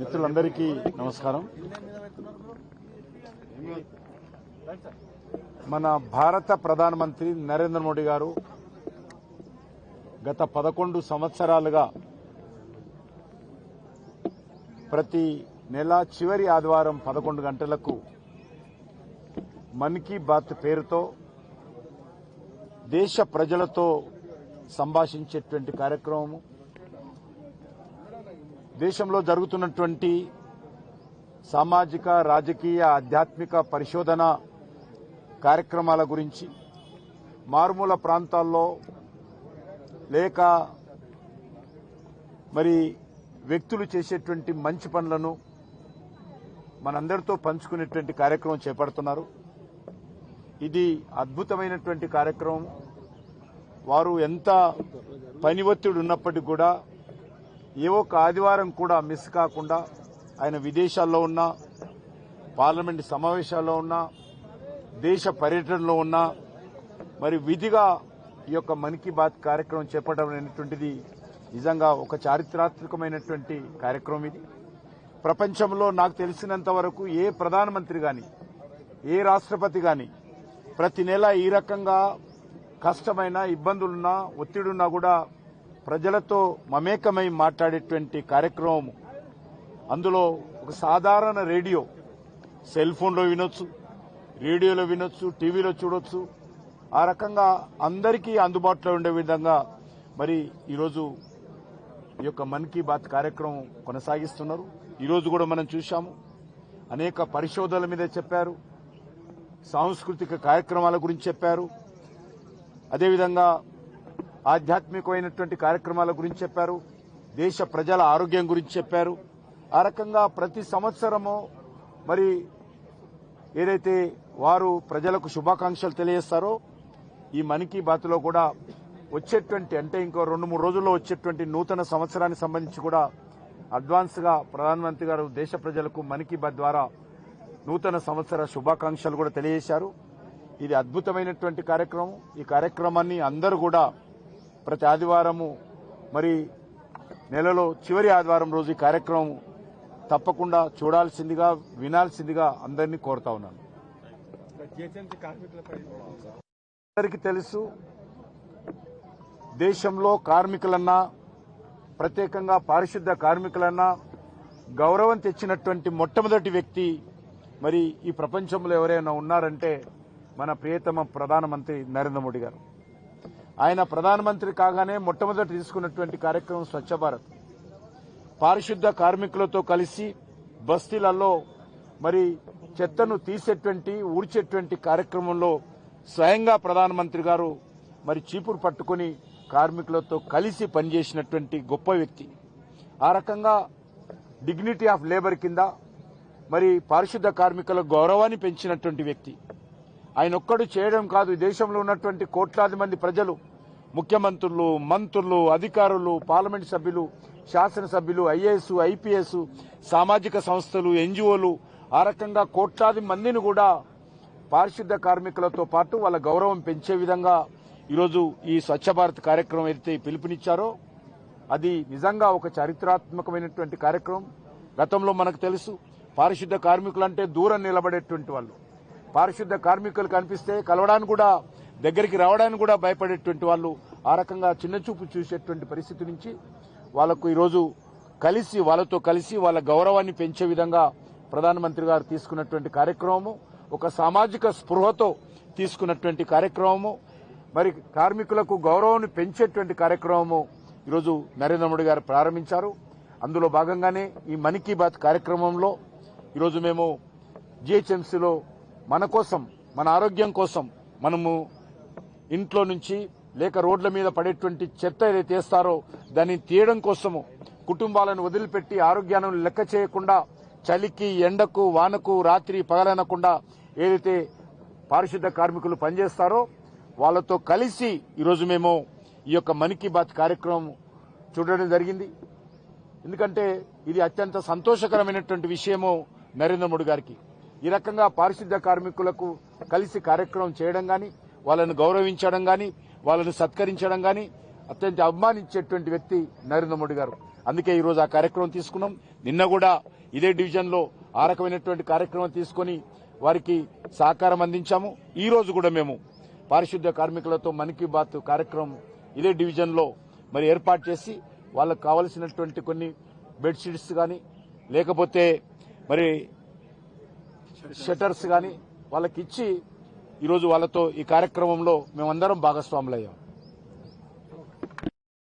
మిత్రులందరికీ నమస్కారం. మన భారత ప్రధానమంత్రి నరేంద్ర మోడీ గారు గత పదకొండు సంవత్సరాలుగా ప్రతి నెల చివరి ఆదివారం పదకొండు గంటలకు మన్ కీ బాత్ పేరుతో దేశ ప్రజలతో సంభాషించేటువంటి కార్యక్రమము. దేశంలో జరుగుతున్నటువంటి సామాజిక రాజకీయ ఆధ్యాత్మిక పరిశోధన కార్యక్రమాల గురించి మారుమూల ప్రాంతాల్లో లేక మరి వ్యక్తులు చేసేటువంటి మంచి పనులను మనందరితో పంచుకునేటువంటి కార్యక్రమం చేపడుతున్నారు. ఇది అద్భుతమైనటువంటి కార్యక్రమం. వారు ఎంత పని ఒత్తిడి ఉన్నప్పటికీ కూడా ఏ ఒక్క ఆదివారం కూడా మిస్ కాకుండా ఆయన విదేశాల్లో ఉన్నా పార్లమెంట్ సమావేశాల్లో ఉన్నా దేశ పర్యటనలో ఉన్నా మరి విధిగా ఈ యొక్క మన్ కీ బాత్ కార్యక్రమం చేపట్టడం అనేటువంటిది నిజంగా ఒక చారిత్రాత్మకమైనటువంటి కార్యక్రమం ఇది. ప్రపంచంలో నాకు తెలిసినంత వరకు ఏ ప్రధానమంత్రి గాని ఏ రాష్ట్రపతి గాని ప్రతి నెల ఈ రకంగా కష్టమైన ఇబ్బందులున్నా ఒత్తిడున్నా కూడా ప్రజలతో మమేకమై మాట్లాడేటువంటి కార్యక్రమం. అందులో ఒక సాధారణ రేడియో సెల్ ఫోన్లో వినొచ్చు రేడియోలో వినొచ్చు టీవీలో చూడొచ్చు. ఆ రకంగా అందరికీ అందుబాటులో ఉండే విధంగా మరి ఈరోజు ఈ యొక్క మన్ కీ బాత్ కార్యక్రమం కొనసాగిస్తున్నారు. ఈరోజు కూడా మనం చూశాము. అనేక పరిశోధనల మీద చెప్పారు. సాంస్కృతిక కార్యక్రమాల గురించి చెప్పారు. అదేవిధంగా ఆధ్యాత్మికమైనటువంటి కార్యక్రమాల గురించి చెప్పారు. దేశ ప్రజల ఆరోగ్యం గురించి చెప్పారు. ఆ రకంగా ప్రతి సంవత్సరము మరి ఏదైతే వారు ప్రజలకు శుభాకాంక్షలు తెలియజేస్తారో ఈ మన్ కీ బాత్లో కూడా వచ్చేటువంటి అంటే ఇంకో రెండు మూడు రోజుల్లో వచ్చేటువంటి నూతన సంవత్సరానికి సంబంధించి కూడా అడ్వాన్స్గా ప్రధానమంత్రి గారు దేశ ప్రజలకు మన్ కీ బాత్ ద్వారా నూతన సంవత్సర శుభాకాంక్షలు కూడా తెలియజేశారు. ఇది అద్భుతమైనటువంటి కార్యక్రమం. ఈ కార్యక్రమాన్ని అందరూ కూడా ప్రతి ఆదివారము మరి నెలలో చివరి ఆదివారం రోజు ఈ కార్యక్రమం తప్పకుండా చూడాల్సిందిగా వినాల్సిందిగా అందరినీ కోరుతా ఉన్నాను. అందరికీ తెలుసు దేశంలో కార్మికులన్నా ప్రత్యేకంగా పారిశుద్ధ కార్మికులన్నా గౌరవం తెచ్చినటువంటి మొట్టమొదటి వ్యక్తి మరి ఈ ప్రపంచంలో ఎవరైనా ఉన్నారంటే మన ప్రియతమ ప్రధానమంత్రి నరేంద్ర మోడీ గారు. ఆయన ప్రధానమంత్రి కాగానే మొట్టమొదటి తీసుకున్నటువంటి కార్యక్రమం స్వచ్ఛ భారత్. పారిశుద్ధ కార్మికులతో కలిసి బస్తీలలో మరి చెత్తను తీసేటువంటి ఊడ్చేటువంటి కార్యక్రమంలో స్వయంగా ప్రధానమంత్రి గారు మరి చీపురు పట్టుకుని కార్మికులతో కలిసి పనిచేసినటువంటి గొప్ప వ్యక్తి. ఆ రకంగా డిగ్నిటీ ఆఫ్ లేబర్ కింద మరి పారిశుద్ధ కార్మికుల గౌరవాన్ని పెంచినటువంటి వ్యక్తి. ఆయన ఒక్కడు చేయడం కాదు. దేశంలో ఉన్నటువంటి కోట్లాది మంది ప్రజలు ముఖ్యమంత్రులు మంత్రులు అధికారులు పార్లమెంట్ సభ్యులు శాసనసభ్యులు ఐఏఎస్ ఐపీఎస్ సామాజిక సంస్థలు ఎన్జిఓలు ఆ రకంగా కోట్లాది మందిని కూడా పారిశుద్ధ కార్మికులతో పాటు వాళ్ళ గౌరవం పెంచే విధంగా ఈరోజు ఈ స్వచ్ఛ భారత్ కార్యక్రమం ఏదైతే పిలుపునిచ్చారో అది నిజంగా ఒక చారిత్రాత్మకమైనటువంటి కార్యక్రమం. గతంలో మనకు తెలుసు పారిశుద్ధ కార్మికులంటే దూరం నిలబడేటువంటి వాళ్ళు. పారిశుద్ధ కార్మికులు కనిపిస్తే కలవడానికి కూడా దగ్గరికి రావడానికి కూడా భయపడేటువంటి వాళ్ళు ఆ రకంగా చిన్నచూపు చూసేటువంటి పరిస్థితి నుంచి వాళ్ళకు ఈరోజు కలిసి వాళ్ళతో కలిసి వాళ్ళ గౌరవాన్ని పెంచే విధంగా ప్రధానమంత్రి గారు తీసుకున్నటువంటి కార్యక్రమము ఒక సామాజిక స్పృహతో తీసుకున్నటువంటి కార్యక్రమము మరి కార్మికులకు గౌరవాన్ని పెంచేటువంటి కార్యక్రమము ఈరోజు నరేంద్ర మోడీ గారు ప్రారంభించారు. అందులో భాగంగానే ఈ మన్ కీ బాత్ కార్యక్రమంలో ఈరోజు మేము జిహెచ్ఎంసీలో మన కోసం మన ఆరోగ్యం కోసం మనము ఇంట్లో నుంచి లేక రోడ్ల మీద పడేటువంటి చెత్త ఏదైతే వేస్తారో దాన్ని తీయడం కోసము కుటుంబాలను వదిలిపెట్టి ఆరోగ్యాన్ని లెక్క చేయకుండా చలికి ఎండకు వానకు రాత్రి పగలనకుండా ఏదైతే పారిశుద్ధ కార్మికులు పనిచేస్తారో వాళ్ళతో కలిసి ఈరోజు మేము ఈ యొక్క మన్ కీ బాత్ కార్యక్రమం చూడడం జరిగింది. ఎందుకంటే ఇది అత్యంత సంతోషకరమైనటువంటి విషయము నరేంద్ర మోడీ గారికి. ఈ రకంగా పారిశుద్ధ్య కార్మికులకు కలిసి కార్యక్రమం చేయడం గాని వాళ్ళను గౌరవించడం గాని వాళ్ళను సత్కరించడం గాని అత్యంత అభిమానించేటువంటి వ్యక్తి నరేంద్ర మోడీ గారు. అందుకే ఈరోజు ఆ కార్యక్రమం తీసుకున్నాం. నిన్న కూడా ఇదే డివిజన్లో ఆ రకమైనటువంటి కార్యక్రమం తీసుకొని వారికి సహకారం అందించాము. ఈ రోజు కూడా మేము పారిశుద్ధ్య కార్మికులతో మన్ కీ బాత్ కార్యక్రమం ఇదే డివిజన్లో మరి ఏర్పాటు చేసి వాళ్ళకు కావలసినటువంటి కొన్ని బెడ్షీట్స్ కానీ లేకపోతే మరి షటర్స్ కానీ వాళ్ళకి ఇచ్చి ఈరోజు వాళ్ళతో ఈ కార్యక్రమంలో మేమందరం భాగస్వాములయ్యాం.